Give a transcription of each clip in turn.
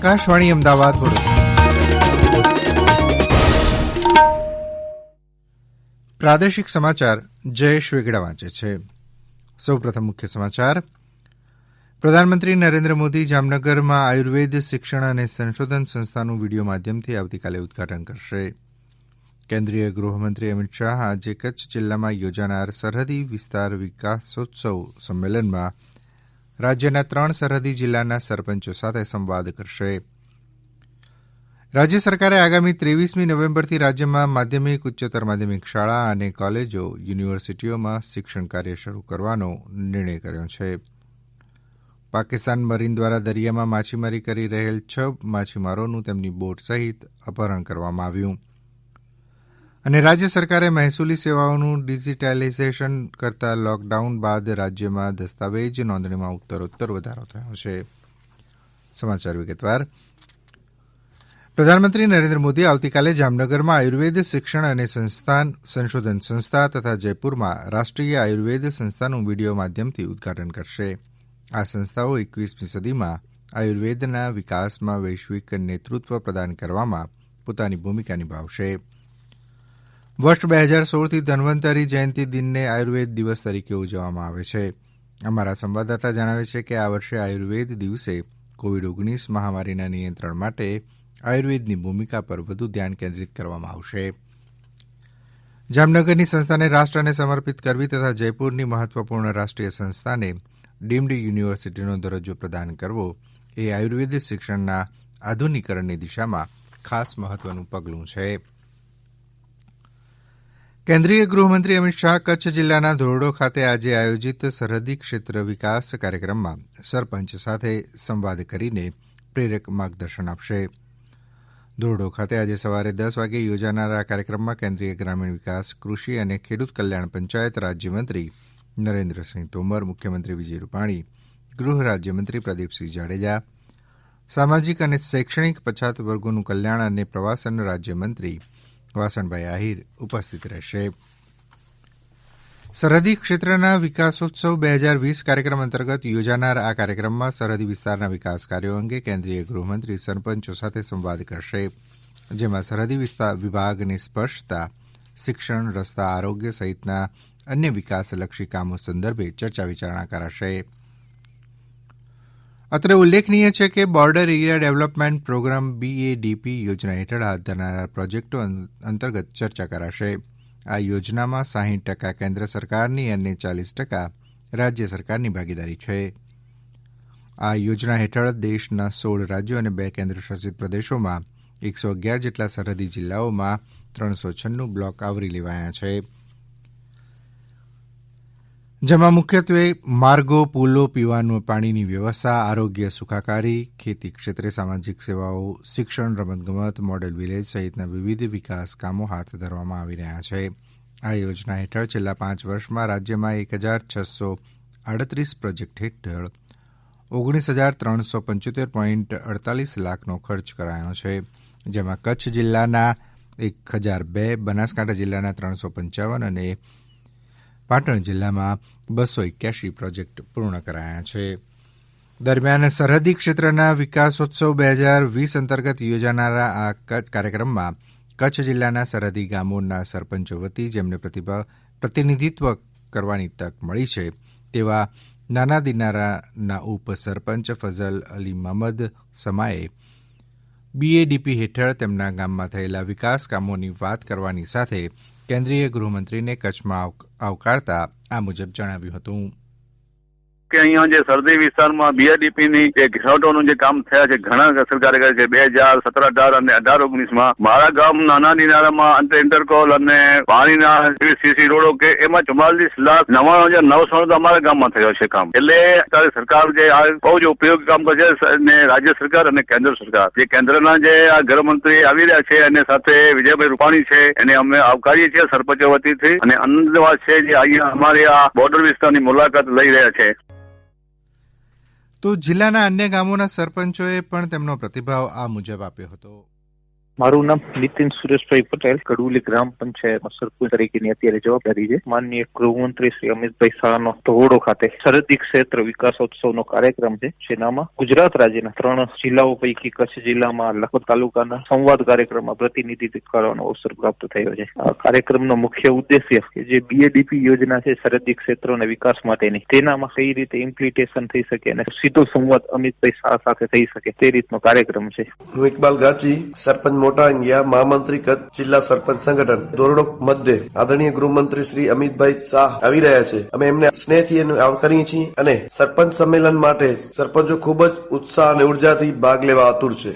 આકાશવાણી અમદાવાદ વડોદરા. પ્રાદેશિક સમાચાર જયેશ વેગડા વાંચે છે. સૌપ્રથમ મુખ્ય સમાચાર. પ્રધાનમંત્રી નરેન્દ્ર મોદી જામનગરમાં આયુર્વેદ શિક્ષણ અને સંશોધન સંસ્થાનું વીડિયો માધ્યમથી આવતીકાલે ઉદઘાટન કરશે. કેન્દ્રીય ગૃહમંત્રી અમિત શાહ આજે કચ્છ જિલ્લામાં યોજાનાર સરહદી વિસ્તાર વિકાસોત્સવ સંમેલનમાં રાજ્યના ત્રણ સરહદી જિલ્લાના સરપંચો સાથે સંવાદ કરશે. રાજ્ય સરકારે આગામી ત્રેવીસમી નવેમ્બરથી રાજ્યમાં માધ્યમિક, ઉચ્ચતર માધ્યમિક શાળા અને કોલેજો, યુનિવર્સિટીઓમાં શિક્ષણ કાર્ય શરૂ કરવાનો નિર્ણય કર્યો છે. પાકિસ્તાન મરીન દ્વારા દરિયામાં માછીમારી કરી રહેલ છ માછીમારોનું તેમની બોટ સહિત અપહરણ કરવામાં આવ્યું. અને રાજ્ય સરકારે મહેસૂલી સેવાઓનું ડિજીટાઇઝેશન કરતા લોકડાઉન બાદ રાજ્યમાં દસ્તાવેજ નોંધણીમાં ઉત્તરોત્તર વધારો થયો છે. સમાચાર વિગતવાર. પ્રધાનમંત્રી નરેન્દ્ર મોદી આવતીકાલે જામનગરમાં આયુર્વેદ શિક્ષણ અને સંસ્થાન સંશોધન સંસ્થા તથા જયપુરમાં રાષ્ટ્રીય આયુર્વેદ સંસ્થાનું વીડિયો માધ્યમથી ઉદઘાટન કરશે. આ સંસ્થાઓ એકવીસમી સદીમાં આયુર્વેદના વિકાસમાં વૈશ્વિક નેતૃત્વ પ્રદાન કરવામાં પોતાની ભૂમિકા નિભાવશે. વર્ષ બે હજાર સોળથી ધન્વંતરી જયંતિ દિનને આયુર્વેદ દિવસ તરીકે ઉજવવામાં આવે છે. અમારા સંવાદદાતા જણાવે છે કે આ વર્ષે આયુર્વેદ દિવસે કોવિડ ઓગણીસ મહામારીના નિયંત્રણ માટે આયુર્વેદની ભૂમિકા પર વધુ ધ્યાન કેન્દ્રિત કરવામાં આવશે. જામનગરની સંસ્થાને રાષ્ટ્રને સમર્પિત કરવી તથા જયપુરની મહત્વપૂર્ણ રાષ્ટ્રીય સંસ્થાને ડીમ્ડ યુનિવર્સિટીનો દરજ્જો પ્રદાન કરવો એ આયુર્વેદ શિક્ષણના આધુનિકરણની દિશામાં ખાસ મહત્વનું પગલું છે. કેન્દ્રીય ગૃહમંત્રી અમિત શાહ કચ્છ જિલ્લાના ધોરડો ખાતે આજે આયોજિત સરહદી ક્ષેત્ર વિકાસ કાર્યક્રમમાં સરપંચ સાથે સંવાદ કરીને પ્રેરક માર્ગદર્શન આપશે. ધોરડો ખાતે આજે સવારે દસ વાગે યોજાનાર આ કાર્યક્રમમાં કેન્દ્રીય ગ્રામીણ વિકાસ, કૃષિ અને ખેડૂત કલ્યાણ પંચાયત રાજ્યમંત્રી નરેન્દ્રસિંહ તોમર, મુખ્યમંત્રી વિજય રૂપાણી, ગૃહ રાજ્યમંત્રી પ્રદીપસિંહ જાડેજા, સામાજિક અને શૈક્ષણિક પછાત વર્ગોનું કલ્યાણ અને પ્રવાસન રાજ્યમંત્રી વાસણભાઈ આહિર ઉપસ્થિત રહેશે. સરહદી ક્ષેત્રના વિકાસોત્સવ બે હજાર વીસ કાર્યક્રમ અંતર્ગત યોજાનાર આ કાર્યક્રમમાં સરહદી વિસ્તારના વિકાસ કાર્યો અંગે કેન્દ્રીય ગૃહમંત્રી સરપંચો સાથે સંવાદ કરશે. જેમાં સરહદી વિસ્તાર વિભાગને સ્પર્શતા, શિક્ષણ, રસ્તા આરોગ્ય સહિતના અન્ય વિકાસલક્ષી કામો સંદર્ભે ચર્ચા વિચારણા કરાશે. અત્રે ઉલ્લેખનીય છે કે border area development programme BADP યોજના હેઠળ હાથ ધરાનાર પ્રોજેક્ટો અંતર્ગત ચર્ચા કરાશે. આ યોજનામાં સાહીઠ ટકા કેન્દ્ર સરકારની અને ચાલીસ ટકા રાજ્ય સરકારની ભાગીદારી છે. આ યોજના હેઠળ દેશના સોળ રાજ્યો અને બે કેન્દ્રશાસિત પ્રદેશોમાં એકસો અગિયાર જેટલા સરહદી જિલ્લાઓમાં ત્રણસો છન્નું બ્લોક આવરી લેવાયા છે. જેમાં મુખ્યત્વે માર્ગો, પુલો, પીવાનું પાણીની વ્યવસ્થા, આરોગ્ય સુખાકારી, ખેતી ક્ષેત્રે સામાજિક સેવાઓ, શિક્ષણ, રમતગમત, મોડેલ વિલેજ સહિતના વિવિધ વિકાસ કામો હાથ ધરવામાં આવી રહ્યા છે. આ યોજના હેઠળ છેલ્લા પાંચ વર્ષમાં રાજ્યમાં એક હજાર છસો આડત્રીસ પ્રોજેક્ટ હેઠળ ઓગણીસ હજાર ત્રણસો પંચોતેર પોઈન્ટ અડતાલીસ લાખનો ખર્ચ કરાયો છે, જેમાં કચ્છ જિલ્લાના એક હજાર બે, બનાસકાંઠા જિલ્લાના ત્રણસો પંચાવન અને પાટણ જિલ્લામાં બસો એક્યાસી પ્રોજેક્ટ પૂર્ણ કરાયા છે. દરમિયાન સરહદી ક્ષેત્રના વિકાસોત્સવ બે હજાર વીસ અંતર્ગત યોજાનારા આ કાર્યક્રમમાં કચ્છ જિલ્લાના સરહદી ગામોના સરપંચો વતી જેમને પ્રતિનિધિત્વ કરવાની તક મળી છે, તેવા નાના દિનારાના ઉપસરપંચ ફઝલ અલી મહમદ સમાએ બીએડીપી હેઠળ તેમના ગામમાં થયેલા વિકાસ કામોની વાત કરવાની સાથે કેન્દ્રીય ગૃહમંત્રીને કચ્છમાં આવકારતા આ મુજબ જણાવ્યું હતું. કે અહીંયા જે સરહદી વિસ્તારમાં બીઆરડીપીની જે ઘેરાટોનું જે કામ થયા છે, ઘણા સરકારે કર્યા છે. બે હજાર સત્તર, અઢાર અને અઢાર ઓગણીસમાં મારા ગામ નાના દિનારામાં અંતર ઇન્ટરકોલ અને પાણીના સીસી રોડો કે એમાં ચુમ્માલીસ લાખ નવાણું હજાર નવસો અમારા ગામમાં થયો છે કામ. એટલે અત્યારે સરકાર જે આ બહુ જ ઉપયોગી કામ કરે છે અને રાજ્ય સરકાર અને કેન્દ્ર સરકાર. જે કેન્દ્રના જે આ ગૃહમંત્રી આવી રહ્યા છે અને સાથે વિજયભાઈ રૂપાણી છે, એને અમે આવકારીએ છીએ સરપંચો વતીથી. અને વાત છે જે અહીંયા અમારી આ બોર્ડર વિસ્તારની મુલાકાત લઈ રહ્યા છે. તો જિલ્લાના અન્ય ગામોના સરપંચોએ પણ તેમનો પ્રતિભાવ આ મુજબ આપ્યો હતો. મારું નામ નીતિન સુરેશભાઈ પટેલ, કડુલી ગ્રામ પંચાયત સરપંચ તરીકેની અત્યારે જવાબદારી છે. માનનીય ગૃહમંત્રી શ્રી અમિતભાઈ શાહનો ધોરડો ખાતે સરહદી ક્ષેત્ર વિકાસોત્સવનો કાર્યક્રમ છે, જેનામાં ગુજરાત રાજ્યના ત્રણ જિલ્લાઓ પૈકી કચ્છ જિલ્લામાં લખપત તાલુકાના સંવાદ કાર્યક્રમમાં પ્રતિનિધિત્વ કરવાનો અવસર પ્રાપ્ત થયો છે. આ કાર્યક્રમનો મુખ્ય ઉદ્દેશ્ય કે જે બીએડીપી યોજના છે સરહદી ક્ષેત્રોના વિકાસ માટેની, તેનામાં કઈ રીતે ઇમ્પ્લિટેશન થઈ શકે અને સીધો સંવાદ અમિતભાઈ શાહ સાથે થઈ શકે તે રીતનો કાર્યક્રમ છે. ઇકબાલ ગાચી, સરપંચ મોટા અંગિયા મહામંત્રી કચ્છ જિલ્લા સરપંચ સંગઠન ધોરડો મધ્ય આદરણીય ગૃહમંત્રી શ્રી અમિતભાઈ શાહ આવી રહ્યા છે. અમે એમને સ્નેહથી આવકારીએ છીએ અને સરપંચ સંમેલન માટે સરપંચો ખૂબ જ ઉત્સાહ અને ઉર્જાથી ભાગ લેવા આતુર છે.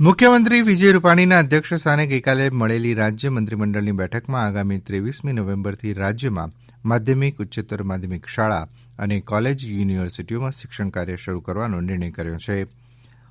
મુખ્યમંત્રી વિજય રૂપાણીના અધ્યક્ષ સ્થાને ગઈકાલે મળેલી રાજ્ય મંત્રીમંડળની બેઠકમાં આગામી ત્રેવીસમી નવેમ્બરથી રાજ્યમાં માધ્યમિક, ઉચ્ચતર માધ્યમિક શાળા અને કોલેજ યુનિવર્સિટીઓમાં શિક્ષણ કાર્ય શરૂ કરવાનો નિર્ણય કર્યો છે.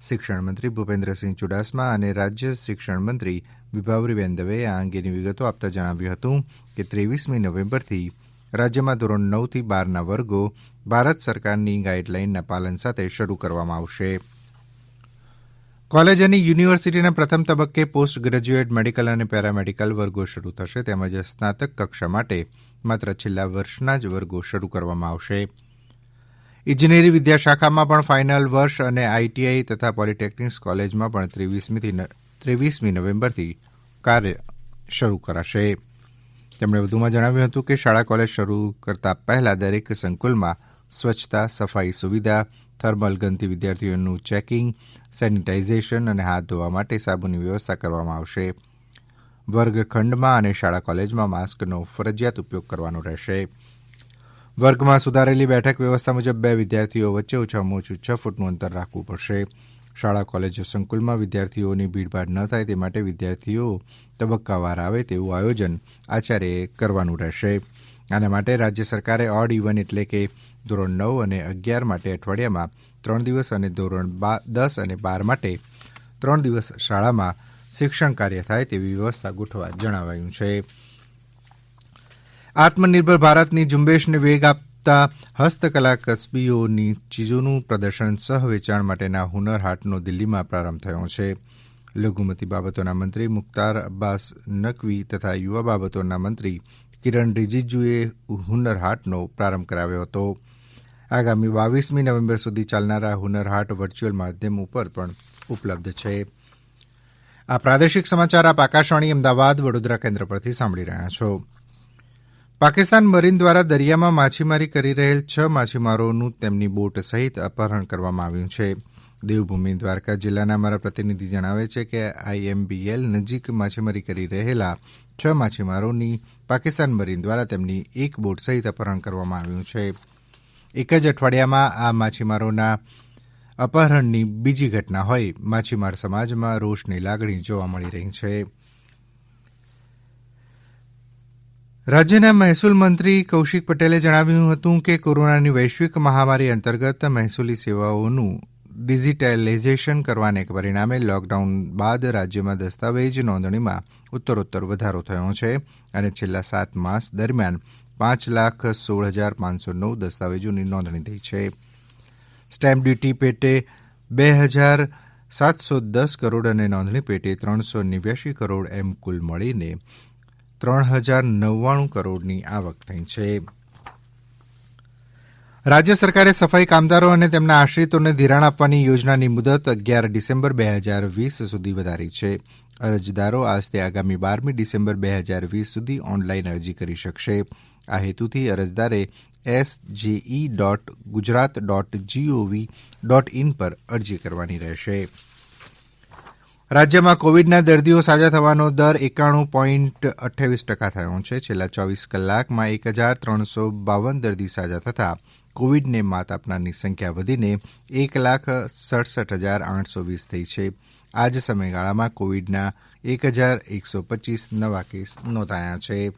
શિક્ષણ મંત્રી ભૂપેન્દ્રસિંહ યુડાસમા અને રાજ્ય શિક્ષણમંત્રી વિભાવરીબેન દવેએ આ અંગેની વિગતો આપતા જણાવ્યું હતું કે ત્રેવીસમી નવેમ્બરથી રાજ્યમાં ધોરણ નવથી બારના વર્ગો ભારત સરકારની ગાઇડલાઇનના પાલન સાથે શરૂ કરવામાં આવશે. કોલેજ અને યુનિવર્સિટીના પ્રથમ તબક્કે પોસ્ટ ગ્રેજ્યુએટ મેડિકલ અને પેરામેડિકલ વર્ગો શરૂ થશે, તેમજ સ્નાતક કક્ષા માટે માત્ર છેલ્લા વર્ષના જ વર્ગો શરૂ કરવામાં આવશે. ઇજનેરી વિદ્યાશાખામાં પણ ફાઇનલ વર્ષ અને આઈટીઆઈ તથા પોલિટેકનિક કોલેજમાં પણ ત્રેવીસમી નવેમ્બરથી કાર્ય શરૂ કરાશે. તેમણે વધુમાં જણાવ્યું હતું કે શાળા કોલેજ શરૂ કરતા પહેલા દરેક સંકુલમાં સ્વચ્છતા, સફાઈ સુવિધા, થર્મલ ગનથી વિદ્યાર્થીઓનું ચેકિંગ, સેનિટાઇઝેશન અને હાથ ધોવા માટે સાબુની વ્યવસ્થા કરવામાં આવશે. વર્ગખંડમાં અને શાળા કોલેજમાં માસ્કનો ફરજિયાત ઉપયોગ કરવાનો રહેશે. વર્ગમાં સુધારેલી બેઠક વ્યવસ્થા મુજબ બે વિદ્યાર્થીઓ વચ્ચે ઓછામાં ઓછું છ ફૂટનું અંતર રાખવું પડશે. શાળા, કોલેજો, સંકુલમાં વિદ્યાર્થીઓની ભીડભાડ ન થાય તે માટે વિદ્યાર્થીઓ તબક્કાવાર આવે તેવું આયોજન આચાર્યએ કરવાનું રહેશે. આના માટે રાજ્ય સરકારે ઓડ ઇવન એટલે કે ધોરણ નવ અને અગિયાર માટે અઠવાડિયામાં ત્રણ દિવસ અને ધોરણ દસ અને બાર માટે ત્રણ દિવસ શાળામાં શિક્ષણ કાર્ય થાય તેવી વ્યવસ્થા ગોઠવવા જણાવાયું છે. આત્મનિર્ભર ભારતની ઝુંબેશને વેગ આપતા હસ્તકલા કસબીઓની ચીજોનું પ્રદર્શન સહ વેચાણ માટેના હુનર હાટનો દિલ્હીમાં પ્રારંભ થયો છે. લઘુમતી બાબતોના મંત્રી મુખ્તાર અબ્બાસ નકવી તથા યુવા બાબતોના મંત્રી કિરણ રિજિજુએ હુનર હાટનો પ્રારંભ કરાવ્યો હતો. આગામી બાવીસમી નવેમ્બર સુધી ચાલનારા હુનર હાટ વર્ચ્યુઅલ માધ્યમ ઉપર પણ ઉપલબ્ધ છે. આ પ્રાદેશિક સમાચાર આપ આકાશવાણી અમદાવાદ વડોદરા કેન્દ્ર પરથી સાંભળી રહ્યા છો. પાકિસ્તાન મરીન દ્વારા દરિયામાં માછીમારી કરી રહેલ છ માછીમારોનું તેમની બોટ સહિત અપહરણ કરવામાં આવ્યું છે. દેવભૂમિ દ્વારકા જિલ્લાના અમારા પ્રતિનિધિ જણાવે છે કે આઈએમબીએલ નજીક માછીમારી કરી રહેલા છ માછીમારોની પાકિસ્તાન મરીન દ્વારા તેમની એક બોટ સહિત અપહરણ કરવામાં આવ્યું છે. એક જ અઠવાડિયામાં આ માછીમારોના અપહરણની બીજી ઘટના હોય માછીમાર સમાજમાં રોષની લાગણી જોવા મળી રહી છે. રાજ્યના મહેસૂલ મંત્રી કૌશિક પટેલે જણાવ્યું હતું કે કોરોનાની વૈશ્વિક મહામારી અંતર્ગત મહેસૂલી સેવાઓનું ડિજીટાઇઝેશન કરવાને પરિણામે લોકડાઉન બાદ રાજ્યમાં દસ્તાવેજ નોંધણીમાં ઉત્તરોત્તર વધારો થયો છે અને છેલ્લા સાત માસ દરમિયાન પાંચ લાખ સોળ હજાર પાંચસો નવ દસ્તાવેજોની નોંધણી થઈ છે. સ્ટેમ્પ ડ્યુટી પેટે બે હજાર સાતસો દસ કરોડ અને નોંધણી પેટે ત્રણસો નેવ્યાશી કરોડ એમ કુલ મળીને ત્રણ હજાર નવ્વાણું કરોડની આવક થઈ છે. રાજ્ય સરકારે સફાઈ કામદારો અને તેમના આશ્રિતોને ધિરાણ આપવાની યોજનાની મુદત અગિયાર ડિસેમ્બર બે હજાર વીસ સુધી વધારી છે. અરજદારો આજથી આગામી બારમી ડિસેમ્બર બે હજાર વીસ સુધી ઓનલાઈન અરજી કરી શકશે. આ હેતુથી અરજદારે SJE dot Gujarat dot GOV dot in પર અરજી કરવાની રહેશે. રાજ્યમાં કોવિડના દર્દીઓ સાજા થવાનો દર એકાણું પોઈન્ટ અઠ્યાવીસ ટકા થયો છે. છેલ્લા ચોવીસ કલાકમાં એક હજાર ત્રણસો બાવન દર્દી સાજા થતાં કોવિડને માત આપનારની સંખ્યા વધીને એક લાખ સડસઠ હજાર આઠસો વીસ થઈ છે. આ જ સમયગાળામાં કોવિડના એક હજાર એકસો પચીસ નવા કેસ નોંધાયા છે.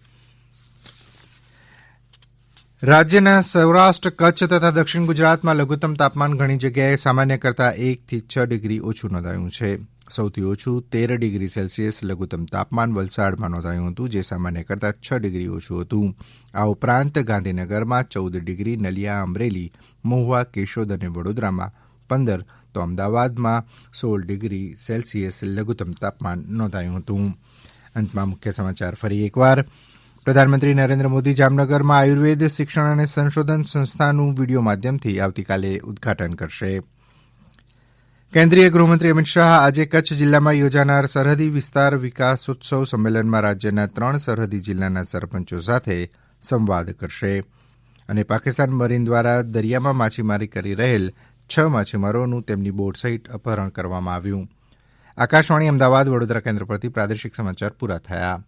રાજ્યના સૌરાષ્ટ્ર, કચ્છ તથા દક્ષિણ ગુજરાતમાં લઘુત્તમ તાપમાન ઘણી જગ્યાએ સામાન્ય કરતાં એકથી છ ડિગ્રી ઓછું નોંધાયું છે. સૌથી ઓછું તેર ડિગ્રી સેલ્સિયસ લઘુત્તમ તાપમાન વલસાડમાં નોંધાયું હતું, જે સામાન્ય કરતાં છ ડિગ્રી ઓછું હતું. આ ઉપરાંત ગાંધીનગરમાં ચૌદ ડિગ્રી, નલિયા, અમરેલી, મહુવા, કેશોદ અને વડોદરામાં પંદર, તો અમદાવાદમાં સોળ ડિગ્રી સેલ્સિયસ લઘુત્તમ તાપમાન નોંધાયું હતું. અંતમાં મુખ્ય સમાચાર ફરી એકવાર. પ્રધાનમંત્રી નરેન્દ્ર મોદી જામનગરમાં આયુર્વેદ શિક્ષણ અને સંશોધન સંસ્થાનું વીડિયો માધ્યમથી આવતીકાલે ઉદઘાટન કરશે. કેન્દ્રીય ગૃહમંત્રી અમિત શાહ આજે કચ્છ જિલ્લામાં યોજાનાર સરહદી વિસ્તાર વિકાસોત્સવ સંમેલનમાં રાજ્યના ત્રણ સરહદી જિલ્લાના સરપંચો સાથે સંવાદ કરશે. અને પાકિસ્તાન મરીન દ્વારા દરિયામાં માછીમારી કરી રહેલ છ માછીમારોનું તેમની બોટ સહિત અપહરણ કરવામાં આવ્યું. આકાશવાણી અમદાવાદ વડોદરા કેન્દ્ર પરથી પ્રાદેશિક સમાચાર પૂરા થયા.